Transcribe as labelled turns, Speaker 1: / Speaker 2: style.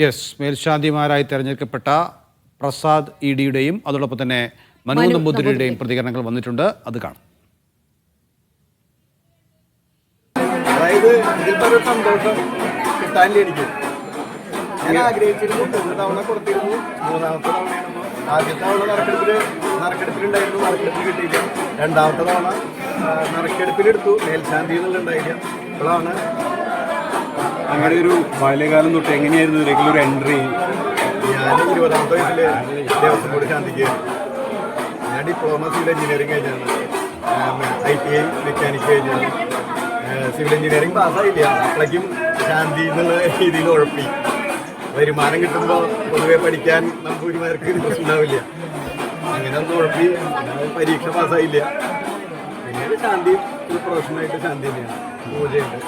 Speaker 1: Yes മേൽശാന്തിമാരായി തെരഞ്ഞെടുക്കപ്പെട്ട Prasad E ഡിയുടെയും അതോടൊപ്പം തന്നെ മനു നമ്പൂതിരിയുടെയും പ്രതികരണങ്ങൾ വന്നിട്ടുണ്ട്. അത് കാണാം.
Speaker 2: അതായത് ഇതിൽ ഒരു സന്തോഷം കിട്ടാനില്ല എനിക്ക്. ഞാൻ ആഗ്രഹിച്ചിരുന്നു മൂന്ന് തവണ കൊടുത്തിരുന്നു. മൂന്നാമത്തെ തവണയാണ്. ആദ്യത്തെ തവണ നറുക്കെടുപ്പിൽ നറുക്കെടുപ്പിലുണ്ടായിരുന്നു. നറുക്കെടുപ്പിൽ കിട്ടിയില്ല. രണ്ടാമത്തെ തവണ നറുക്കെടുപ്പിലെടുത്തു. മേൽശാന്തി എന്നുള്ളുണ്ടായില്ല ഇപ്പോഴാണ്
Speaker 3: അങ്ങനെ ഒരു ബാല്യകാലം തൊട്ട് എങ്ങനെയായിരുന്നു റെഗുലർ എൻട്രി
Speaker 2: ഞാൻ ഇരുപതാമത്തെ വയസ്സിൽ ഞാൻ ഡിപ്ലോമ സിവിൽ എഞ്ചിനീയറിംഗ് കഴിഞ്ഞാണ്. ഐ ടി ഐ മെക്കാനിക് കഴിഞ്ഞാണ്. സിവിൽ എഞ്ചിനീയറിംഗ് പാസ്സായില്ല അപ്പോഴേക്കും ശാന്തി എന്നുള്ള രീതിയിൽ ഉഴപ്പി. വരുമാനം കിട്ടുമ്പോൾ പൊതുവെ പഠിക്കാൻ നമുക്ക് ഒരു ഇൻട്രസ്റ്റ് ഉണ്ടാവില്ല. അങ്ങനെ ഒന്ന് ഉഴപ്പി. പരീക്ഷ പാസ്സായില്ല പിന്നെ ശാന്തി ഒരു പ്രൊഫഷണലായിട്ട് ശാന്തി തന്നെയാണ്. പൂജയുണ്ട്.